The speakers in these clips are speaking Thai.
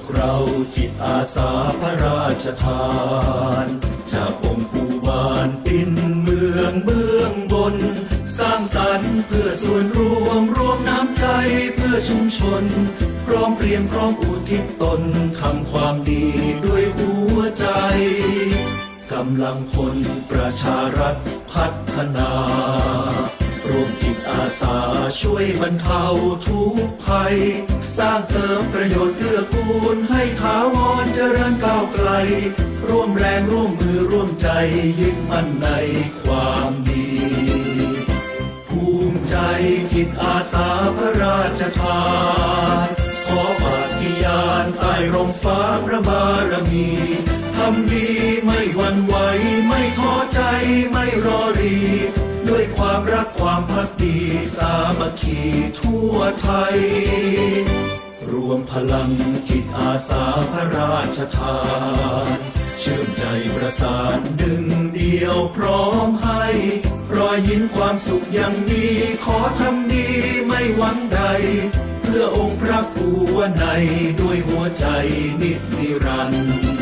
กเราจิตอาสาพระราชทานจากองค์ปู่บานปินเมืองเบื้องบน สร้างสรรค์เพื่อส่วนรวมรวมน้ำใจเพื่อชุมชน พร้อมเรียงพร้อมอุทิศตนทำความดีด้วยหัวใจกำลังพลประชารัฐพัฒนา ร่วมจิตอาสาช่วยบรรเทาทุกภัย สร้างเสริมประโยชน์เกื้อกูลให้ถาวรเจริญก้าวไกล ร่วมแรงร่วมมือร่วมใจยึดมั่นในความดี ภูมิใจจิตอาสาพระราชทานขอปฏิญาณใต้ร่มฟ้าพระบารมีทำดี ความรักความพักดีสามัคคีทั่วไทย รวมพลังจิตอาสาพระราชทานเชื่อมใจประสานดึงเดียวพร้อมให้ รอยยิ้มความสุขย่างนี้ขอทำดีไม่หวังใด เพื่อองค์พระภูวในด้วยหัวใจนิจนิรันดร์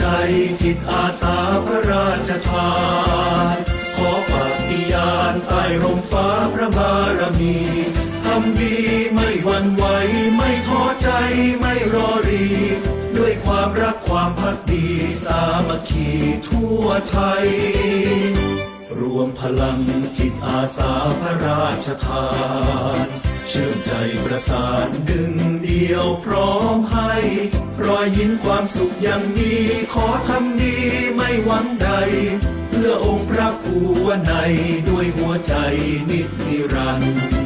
ใจจิตอาสาพระราชทาน ขอปฏิญาณใต้ร่มฟ้าพระบารมีทำดีไม่หวั่นไหวไม่ท้อใจไม่รอรี ด้วยความรักความพักดีสามัคคีทั่วไทย รวมพลังจิตอาสาพระราชทานเชื่อมใจประสานดึงเดียวพร้อมให้ รอยยิ้มความสุขอย่างนี้ ขอทำดีไม่หวังใด เพื่อองค์พระภูวในด้วยหัวใจนิจนิรันดร์